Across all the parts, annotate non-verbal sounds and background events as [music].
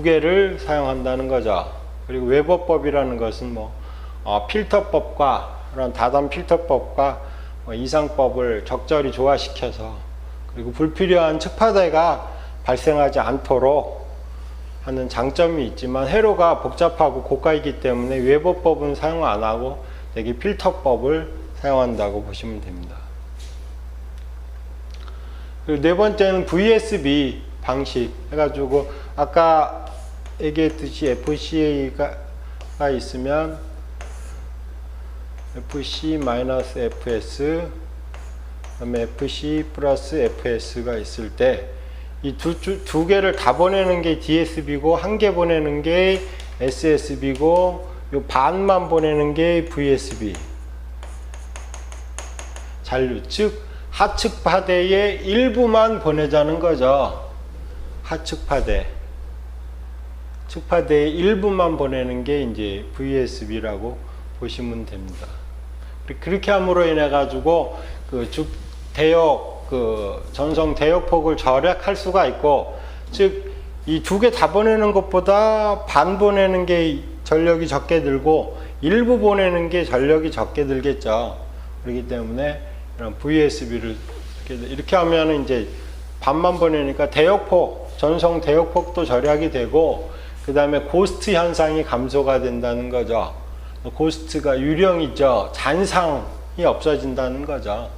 두 개를 사용한다는 거죠. 그리고 웨버법이라는 것은 뭐 어, 필터법과 그런 다단 필터법과 뭐 이상법을 적절히 조화시켜서 그리고 불필요한 측파대가 발생하지 않도록 하는 장점이 있지만 회로가 복잡하고 고가이기 때문에 웨버법은 사용 안 하고 여기 필터법을 사용한다고 보시면 됩니다. 그리고 네 번째는 VSB 방식 해가지고 아까 얘기했듯이 FCA가 있으면 FC-FS 그다음에 FC 플러스 FS가 있을 때 이 두 두 개를 다 보내는 게 DSB고 한 개 보내는 게 SSB고 요 반만 보내는 게 VSB 잔류 즉 하측 파대의 일부만 보내자는 거죠. 하측 파대 측파대의 일부만 보내는 게 이제 VSB라고 보시면 됩니다. 그렇게 함으로 인해 가지고 그 주, 대역 그 전송 대역폭을 절약할 수가 있고 즉 이 두 개 다 보내는 것보다 반 보내는 게 전력이 적게 들고 일부 보내는 게 전력이 적게 들겠죠. 그렇기 때문에 이런 VSB를 이렇게, 하면은 이제 반만 보내니까 대역폭 전송 대역폭도 절약이 되고 그 다음에 고스트 현상이 감소가 된다는 거죠. 고스트가 유령이죠. 잔상이 없어진다는 거죠.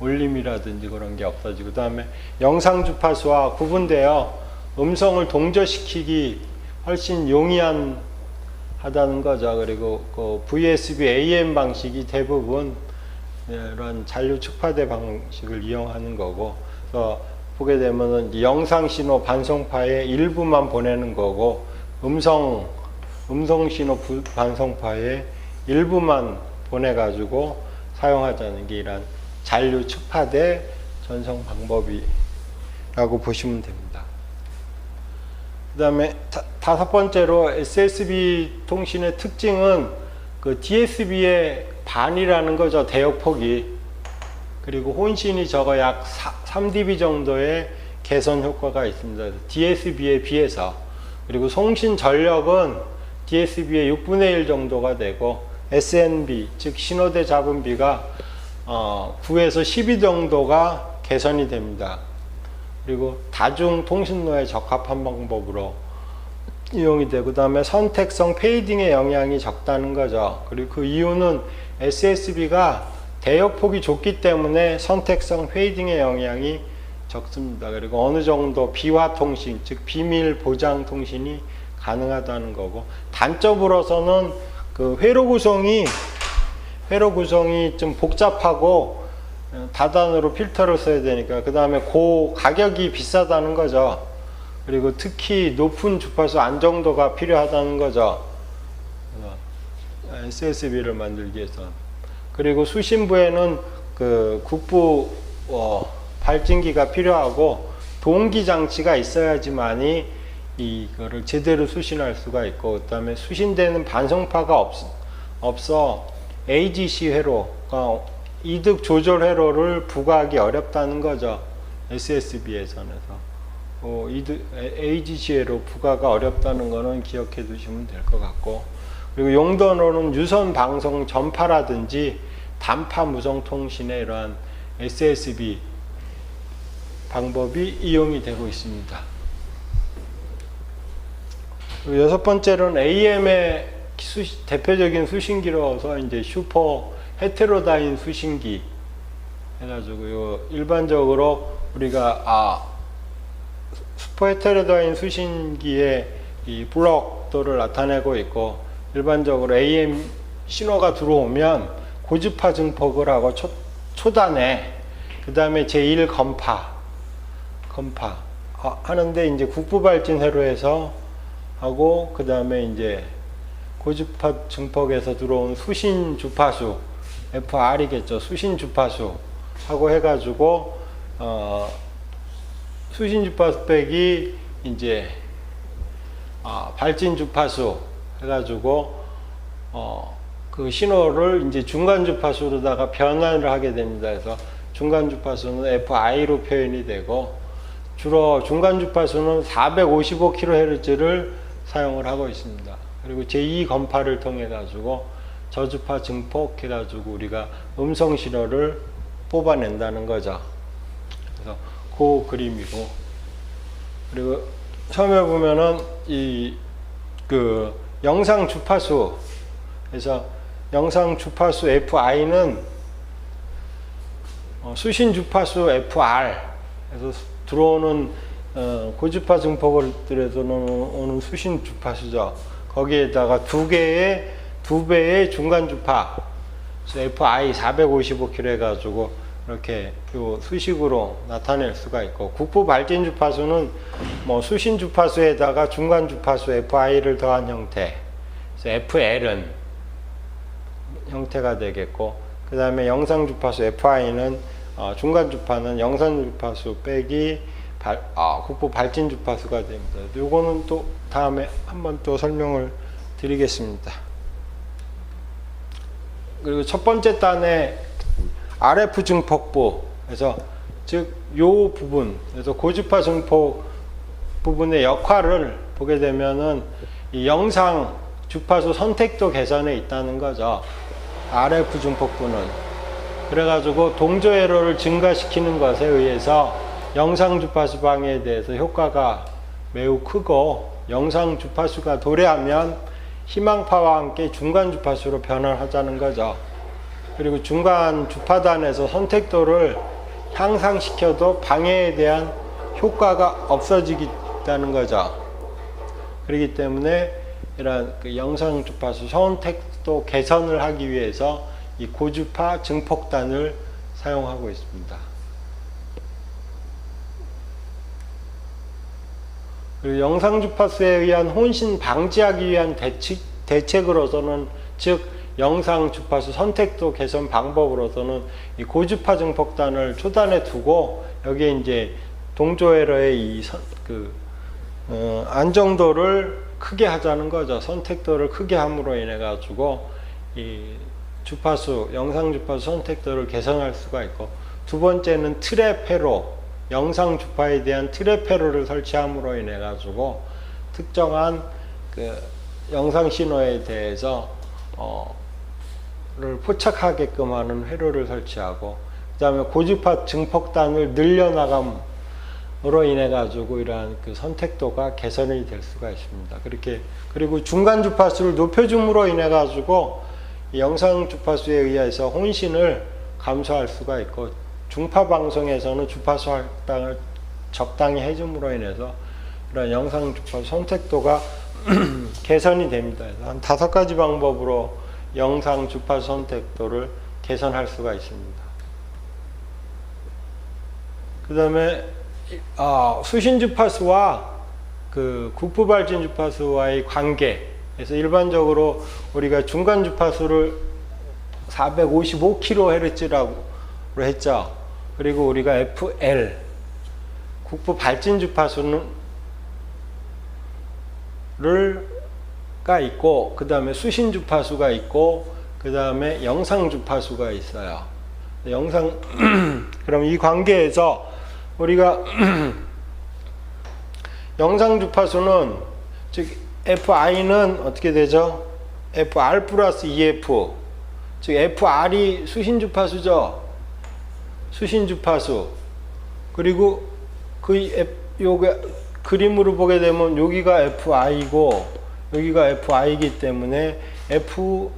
울림이라든지 그런 게 없어지고 그 다음에 영상 주파수와 구분되어 음성을 동조시키기 훨씬 용이한 하다는 거죠. 그리고 그 VSB AM 방식이 대부분 이런 잔류 측파대 방식을 이용하는 거고 그래서 보게 되면은 영상 신호 반송파의 일부만 보내는 거고 음성 음성 신호 부- 반송파의 일부만 보내 가지고 사용하자는 게 이런 잔류 측파대 전송 방법이라고 보시면 됩니다. 그 다음에 다, 다섯 번째로 SSB 통신의 특징은 그 DSB의 반이라는 거죠 대역폭이 그리고 혼신이 적어 약 3dB 정도의 개선 효과가 있습니다. DSB에 비해서 그리고 송신 전력은 DSB의 6분의 1 정도가 되고 SNB 즉 신호대 잡음비가 어, 9에서 12 정도가 개선이 됩니다. 그리고 다중 통신로에 적합한 방법으로 이용이 되고 그다음에 선택성 페이딩의 영향이 적다는 거죠. 그리고 그 이유는 SSB가 대역폭이 좁기 때문에 선택성 페이딩의 영향이 적습니다. 그리고 어느 정도 비화 통신, 즉 비밀 보장 통신이 가능하다는 거고 단점으로서는 그 회로 구성이 회로 구성이 좀 복잡하고 어, 다단으로 필터를 써야 되니까 그 다음에 고 가격이 비싸다는 거죠. 그리고 특히 높은 주파수 안정도가 필요하다는 거죠. SSB를 만들기 위해서. 그리고 수신부에는 그 국부 어, 발진기가 필요하고 동기 장치가 있어야지만이 이거를 제대로 수신할 수가 있고 그다음에 수신되는 반성파가 없, 없어 AGC 회로가 이득 조절 회로를 부과하기 어렵다는 거죠. SSB에서는. 어, 이득, AGC 회로 부과가 어렵다는 거는 기억해 두시면 될 것 같고 그리고 용도로는 유선 방송 전파라든지 단파 무선 통신의 이러한 SSB 방법이 이용이 되고 있습니다. 여섯 번째로는 AM의 수시- 대표적인 수신기로서 이제 슈퍼 헤테로다인 수신기 해가지고 요 일반적으로 우리가 아 슈퍼 헤테로다인 수신기의 이 블록도를 나타내고 있고 일반적으로 AM 신호가 들어오면 고주파 증폭을 하고 초, 초단에 그 다음에 제1 건파 건파 아, 하는데 이제 국부 발진 회로에서 하고 그 다음에 이제 고주파 증폭에서 들어온 수신 주파수 FR이겠죠 수신 주파수 하고 해가지고 어, 수신 주파수 빼기 이제 아, 발진 주파수 해가지고 어, 그 신호를 이제 중간 주파수로다가 변환을 하게 됩니다. 그래서 중간 주파수는 FI로 표현이 되고 주로 중간 주파수는 455kHz를 사용을 하고 있습니다. 그리고 제2 건파를 통해 가지고 저주파 증폭 해 가지고 우리가 음성 신호를 뽑아낸다는 거죠. 그래서 그 그림이고 그리고 처음에 보면은 이 그 영상 주파수 그래서 영상 주파수 FI는 어, 수신 주파수 FR 그래서 들어오는 어, 고주파 증폭들에서는 오는 수신 주파수죠. 거기에다가 두 개의 두 배의 중간 주파 FI 455kHz 해가지고 이렇게 요 수식으로 나타낼 수가 있고 국부 발진 주파수는 뭐 수신 주파수에다가 중간 주파수 FI를 더한 형태 FL은 형태가 되겠고 그 다음에 영상 주파수 FI는 어, 중간 주파는 영상 주파수 빼기 발, 아, 국부 발진 주파수가 됩니다. 요거는 또 다음에 한번 또 설명을 드리겠습니다. 그리고 첫 번째 단에 RF 증폭부 그래서 즉 요 부분 그래서 고주파 증폭 부분의 역할을 보게 되면은 이 영상 주파수 선택도 개선에 있다는 거죠. RF 증폭부는 그래가지고 동조 에러를 증가시키는 것에 의해서 영상 주파수 방해에 대해서 효과가 매우 크고 영상 주파수가 도래하면 희망파와 함께 중간 주파수로 변환하자는 거죠. 그리고 중간 주파단에서 선택도를 향상시켜도 방해에 대한 효과가 없어지겠다는 거죠. 그렇기 때문에 이런 그 영상 주파수 선택도 개선을 하기 위해서 이 고주파 증폭단을 사용하고 있습니다. 그리고 영상 주파수에 의한 혼신 방지하기 위한 대책, 대책으로서는 즉 영상 주파수 선택도 개선 방법으로서는 이 고주파 증폭단을 초단에 두고 여기에 이제 동조에러의 이 선, 그 어, 안정도를 크게 하자는 거죠. 선택도를 크게 함으로 인해 가지고 이 주파수 영상 주파수 선택도를 개선할 수가 있고 두 번째는 트랩 회로 영상 주파에 대한 트랩 회로를 설치함으로 인해 가지고 특정한 그 영상 신호에 대해서 어, 를 포착하게끔 하는 회로를 설치하고 그 다음에 고주파 증폭단을 늘려나감으로 인해 가지고 이러한 그 선택도가 개선이 될 수가 있습니다. 그렇게 그리고 중간 주파수를 높여줌으로 인해 가지고 영상 주파수에 의해서 혼신을 감소할 수가 있고 중파 방송에서는 주파수 할당을 적당히 해줌으로 인해서 이런 영상 주파수 선택도가 [clears throat] 개선이 됩니다. 한 다섯 가지 방법으로 영상 주파수 선택도를 개선할 수가 있습니다. 그 다음에 아, 수신 주파수와 그 국부 발진 주파수와의 관계. 그래서 일반적으로 우리가 중간 주파수를 455kHz라고 했죠. 그리고 우리가 FL 국부 발진 주파수는 가 있고 그 다음에 수신 주파수가 있고 그 다음에 영상 주파수가 있어요. 영상 [clears throat] 그럼 이 관계에서 우리가 [clears throat] 영상 주파수는 즉 FI는 어떻게 되죠? FR 플러스 EF 즉 FR이 수신 주파수죠. 수신 주파수 그리고 그 요게 그림으로 보게 되면 여기가 FI고 여기가 FI이기 때문에 F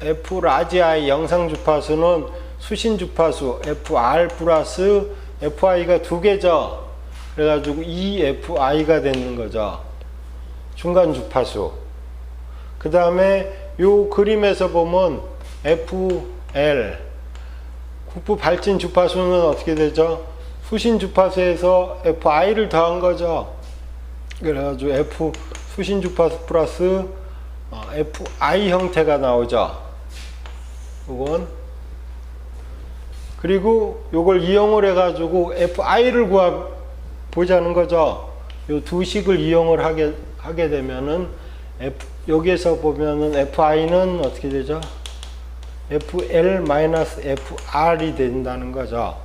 F 라지 I 영상 주파수는 수신 주파수 FR 플러스 FI가 두 개죠. 그래가지고 EFI가 되는 거죠. 중간 주파수. 그 다음에 요 그림에서 보면 FL 국부 발진 주파수는 어떻게 되죠? 수신 주파수에서 FI를 더한 거죠. 그래가지고 F 수신 주파수 플러스 FI 형태가 나오죠. 이건 그리고 이걸 이용을 해가지고 FI를 구하 보자는 거죠. 이두 식을 이용을 하게 하게 되면은 F, 여기에서 보면은 fi는 어떻게 되죠? fl-fr이 된다는 거죠.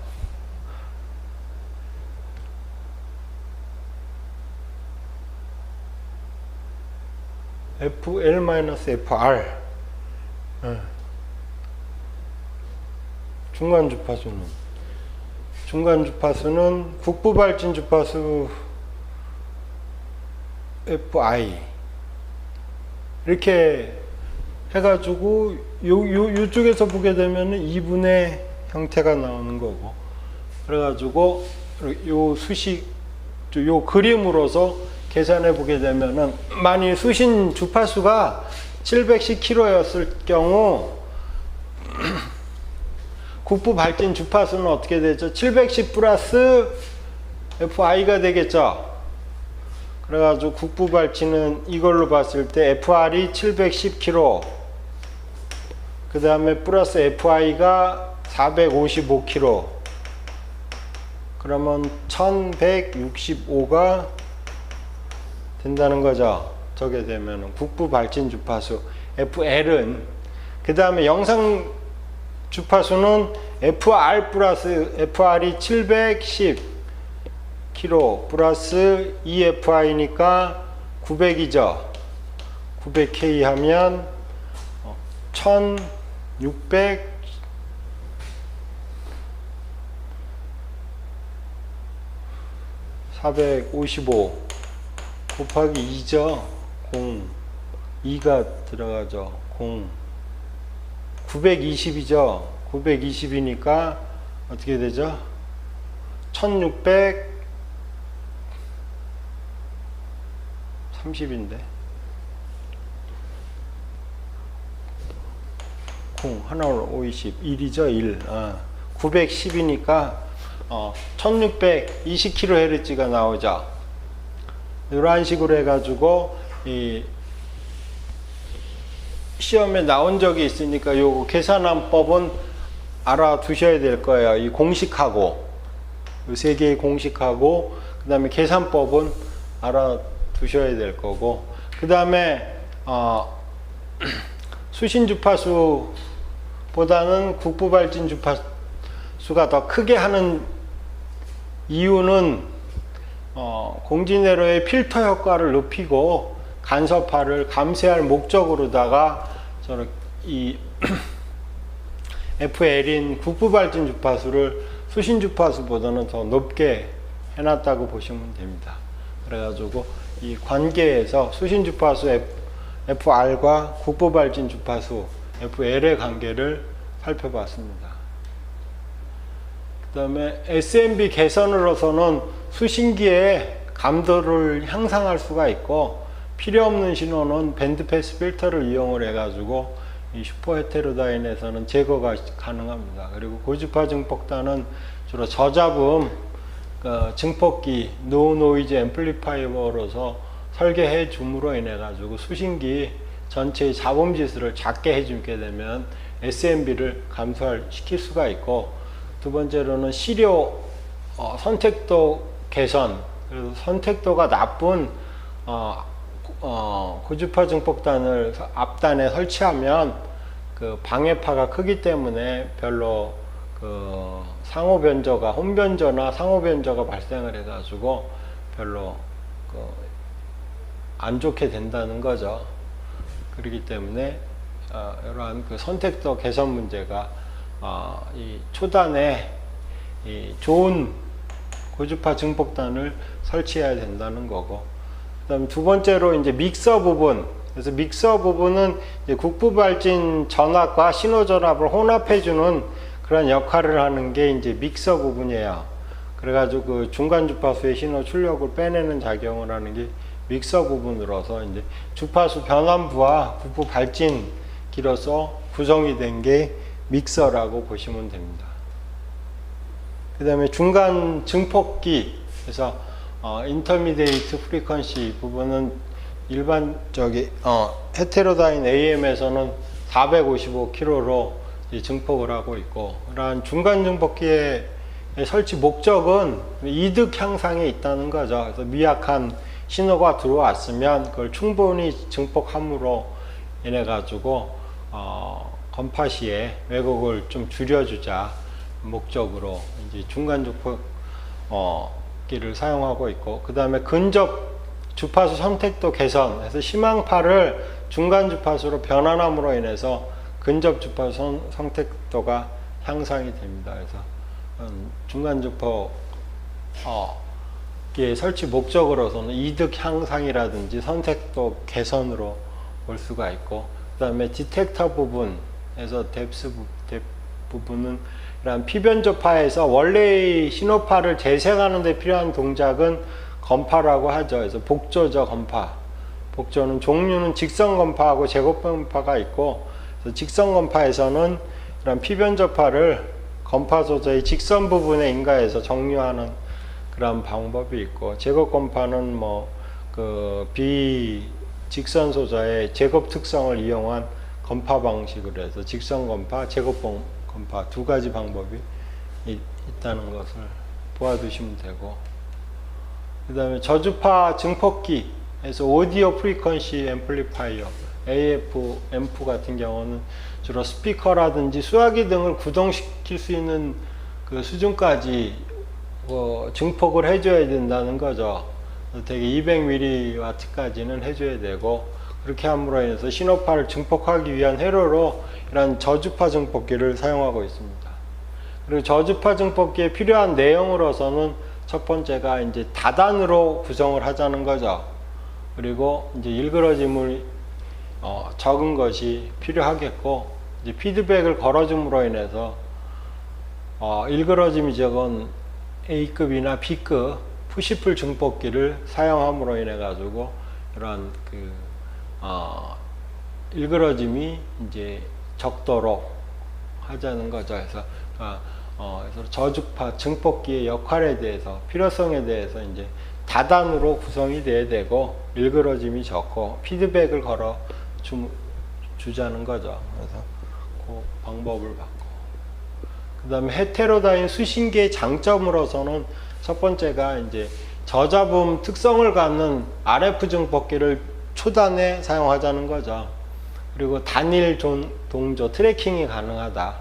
fl-fr 네. 중간 주파수는 중간 주파수는 국부 발진 주파수 FI 이렇게 해가지고 요, 요, 요쪽에서 보게 되면은 2분의 형태가 나오는 거고 그래가지고 요 수식 요 그림으로서 계산해 보게 되면은 만일 수신 주파수가 710kHz였을 경우 [clears throat] 국부 발진 주파수는 어떻게 되죠? 710 플러스 FI가 되겠죠. 그래가지고 국부 발진은 이걸로 봤을 때 FR이 710kg, 그 다음에 플러스 FI가 455kg, 그러면 1165가 된다는 거죠. 저게 되면 국부 발진 주파수 FL은 그 다음에 영상 주파수는 FR 플러스 FR이 710 kg 플러스 EFI니까 900이죠. 900K 하면 1600 455 곱하기 2죠. 0 2가 들어가죠. 0 920이죠. 920이니까 어떻게 되죠? 1600 30인데? 0 하나로 50 1이죠 1 아, 910이니까 어, 1620kHz가 나오죠. 이런 식으로 해가지고 이 시험에 나온 적이 있으니까 요거 계산함법은 알아두셔야 될 거예요. 이 공식하고. 이세 개의 공식하고 그 다음에 계산법은 알아 두셔야 될 거고 그 다음에 어, 수신 주파수보다는 국부 발진 주파수가 더 크게 하는 이유는 어, 공진회로의 필터 효과를 높이고 간섭파를 감쇄할 목적으로다가 저는 이 FL인 국부 발진 주파수를 수신 주파수보다는 더 높게 해놨다고 보시면 됩니다. 그래가지고 이 관계에서 수신 주파수 FR과 국보 발진 주파수 FL의 관계를 살펴봤습니다. 그 다음에 SMB 개선으로서는 수신기의 감도를 향상할 수가 있고 필요 없는 신호는 밴드패스 필터를 이용을 해가지고 이 슈퍼 헤테로다인에서는 제거가 가능합니다. 그리고 고주파 증폭단은 주로 저잡음 그 증폭기 노 노이즈 앰플리파이어로서 설계해 줌으로 인해 가지고 수신기 전체의 잡음 지수를 작게 해주게 되면 SMB를 감소시킬 수가 있고 두 번째로는 시료 어, 선택도 개선 그래서 선택도가 나쁜 어, 어, 고주파 증폭단을 앞단에 설치하면 그 방해파가 크기 때문에 별로 그 상호 변조가 홈 변조나 상호 변조가 발생을 해가지고 별로 그 안 좋게 된다는 거죠. 그렇기 때문에 어, 이러한 그 선택도 개선 문제가 어, 이 초단에 이 좋은 고주파 증폭단을 설치해야 된다는 거고 그다음 두 번째로 이제 믹서 부분 그래서 믹서 부분은 국부 발진 전압과 신호 전압을 혼합해 주는 그런 역할을 하는 게 이제 믹서 부분이에요. 그래가지고 그 중간 주파수의 신호 출력을 빼내는 작용을 하는 게 믹서 부분으로서 이제 주파수 변환부와 국부 발진기로서 구성이 된 게 믹서라고 보시면 됩니다. 그 다음에 중간 증폭기, 그래서 어, 인터미디에이트 프리퀀시 부분은 일반적인 어, 헤테로다인 AM에서는 455kHz로 증폭을 하고 있고 그러한 중간 증폭기의 설치 목적은 이득 향상에 있다는 거죠. 그래서 미약한 신호가 들어왔으면 그걸 충분히 증폭함으로 인해 가지고 어, 건파 시에 왜곡을 좀 줄여주자 목적으로 이제 중간 증폭 어, 기를 사용하고 있고 그 다음에 근접 주파수 선택도 개선해서 희망파를 중간 주파수로 변환함으로 인해서 근접 주파수 선- 선택도가 향상이 됩니다. 그래서 음, 중간 주파 어, 의 설치 목적으로서는 이득 향상이라든지 선택도 개선으로 볼 수가 있고 그 다음에 디텍터 부분에서 뎁스 부분은 이런 피변조파에서 원래의 신호파를 재생하는 데 필요한 동작은 건파라고 하죠. 그래서 복조죠, 건파. 복조는 종류는 직선 건파하고 제곱 건파가 있고 직선 건파에서는 이런 피변조파를 건파 소재의 직선 부분에 인가해서 정류하는 그런 방법이 있고 제곱 건파는 뭐 그 비직선 소자의 제곱 특성을 이용한 건파 방식으로 해서 직선 건파, 제곱 건- 건파 두 가지 방법이 이- 있다는 것을 보아두시면 되고 그 다음에 저주파 증폭기에서 오디오 프리퀀시 앰플리파이어 AF 앰프 같은 경우는 주로 스피커라든지 수화기 등을 구동시킬 수 있는 그 수준까지 뭐 증폭을 해줘야 된다는 거죠. 되게 200mW까지는 해줘야 되고 그렇게 함으로 인해서 신호파를 증폭하기 위한 회로로 이런 저주파 증폭기를 사용하고 있습니다. 그리고 저주파 증폭기에 필요한 내용으로서는 첫 번째가 이제 다단으로 구성을 하자는 거죠. 그리고 이제 일그러짐을 어, 적은 것이 필요하겠고 이제 피드백을 걸어줌으로 인해서 어, 일그러짐이 적은 A급이나 B급 푸시풀 증폭기를 사용함으로 인해 가지고 이런 그 어, 일그러짐이 이제 적도록 하자는 거죠. 그래서 아, 어, 그래서 저주파 증폭기의 역할에 대해서 필요성에 대해서 이제 다단으로 구성이 돼야 되고 일그러짐이 적고 피드백을 걸어 주, 주자는 거죠. 그래서 그 방법을 받고 그 다음에 헤테로다인 수신기의 장점으로서는 첫 번째가 이제 저잡음 특성을 갖는 RF 증폭기를 초단에 사용하자는 거죠. 그리고 단일 존- 동조 트래킹이 가능하다.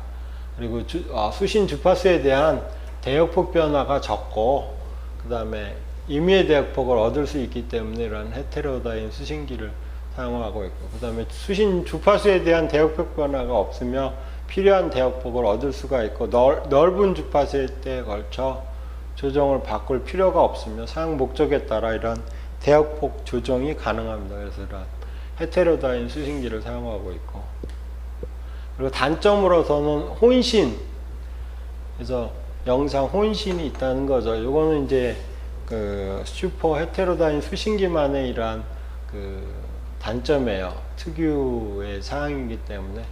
그리고 주- 어, 수신 주파수에 대한 대역폭 변화가 적고 그 다음에 임의의 대역폭을 얻을 수 있기 때문에 이런 헤테로다인 수신기를 사용하고 있고 그 다음에 수신 주파수에 대한 대역폭 변화가 없으며 필요한 대역폭을 얻을 수가 있고 넓, 넓은 주파수에 걸쳐 조정을 바꿀 필요가 없으며 사용 목적에 따라 이런 대역폭 조정이 가능합니다. 그래서 이런 헤테로다인 수신기를 사용하고 있고 그리고 단점으로서는 혼신 그래서 영상 혼신이 있다는 거죠. 요거는 이제 그 슈퍼 헤테로다인 수신기만의 이러한 그 단점이에요. 특유의 사항이기 때문에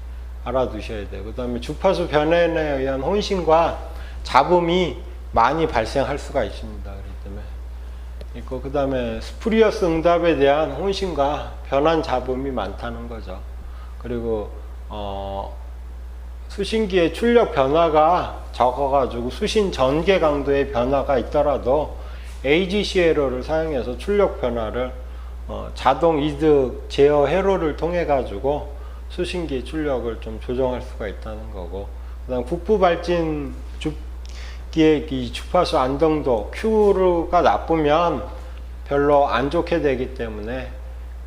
알아두셔야 돼요. 그 다음에 주파수 변환에 의한 혼신과 잡음이 많이 발생할 수가 있습니다. 그렇기 때문에 있고 그 다음에 스프리어스 응답에 대한 혼신과 변환 잡음이 많다는 거죠. 그리고 어, 수신기의 출력 변화가 적어가지고 수신 전개 강도의 변화가 있더라도 AGC 회로를 사용해서 출력 변화를 어, 자동 이득 제어 회로를 통해 가지고 수신기 출력을 좀 조정할 수가 있다는 거고 그 다음 국부 발진 주기의 이 주파수 안정도 Q가 나쁘면 별로 안 좋게 되기 때문에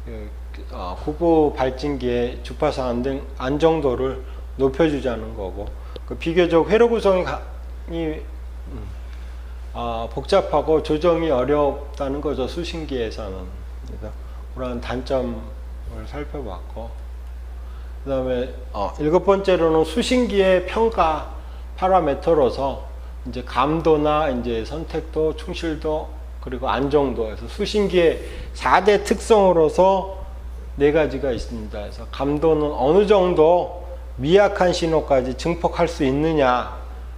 그, 어, 국부 발진기의 주파수 안정, 안정도를 높여주자는 거고 그 비교적 회로 구성이 가- 이, 음, 아, 복잡하고 조정이 어렵다는 거죠 수신기에서는 그래서 그런 단점을 살펴봤고 그 다음에 어, 일곱 번째로는 수신기의 평가 파라미터로서 이제 감도나 이제 선택도, 충실도 그리고 안정도에서 수신기의 4대 특성으로서 네 가지가 있습니다. 그래서 감도는 어느 정도 미약한 신호까지 증폭할 수 있느냐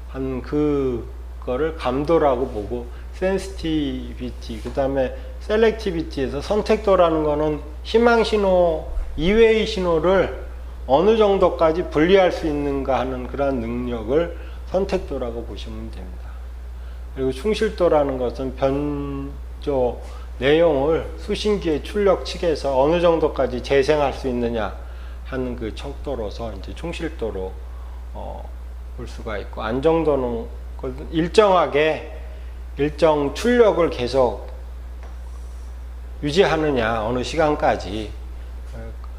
하는 그거를 감도라고 보고 센시티비티 그 다음에 셀렉티비티에서 선택도라는 거는 희망 신호 이외의 신호를 어느 정도까지 분리할 수 있는가 하는 그러한 능력을 선택도라고 보시면 됩니다. 그리고 충실도라는 것은 변조 내용을 수신기의 출력 측에서 어느 정도까지 재생할 수 있느냐 하는 그 척도로서 이제 충실도로 어, 볼 수가 있고 안정도는 그 일정하게 일정 출력을 계속 유지하느냐 어느 시간까지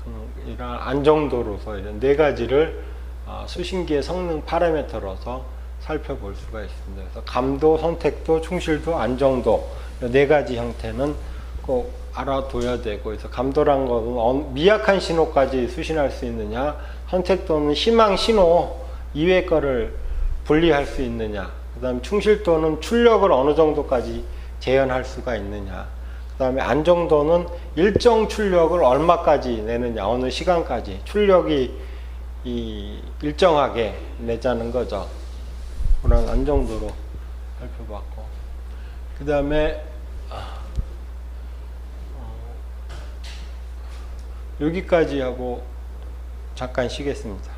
어, 이런 안정도로서 이런 네 가지를 어, 수신기의 성능 파라미터로서 살펴볼 수가 있습니다. 그래서 감도, 선택도, 충실도, 안정도 이네 가지 형태는 꼭 알아둬야 되고 그래서 감도란 것은 미약한 신호까지 수신할 수 있느냐, 선택도는 희망 신호 이외 거를 분리할 수 있느냐, 그 다음에 충실도는 출력을 어느 정도까지 재현할 수가 있느냐, 그 다음에 안정도는 일정 출력을 얼마까지 내느냐, 어느 시간까지 출력이 이 일정하게 내자는 거죠. 그런 안정도로 살펴봤고, 그 다음에 여기까지 하고 잠깐 쉬겠습니다.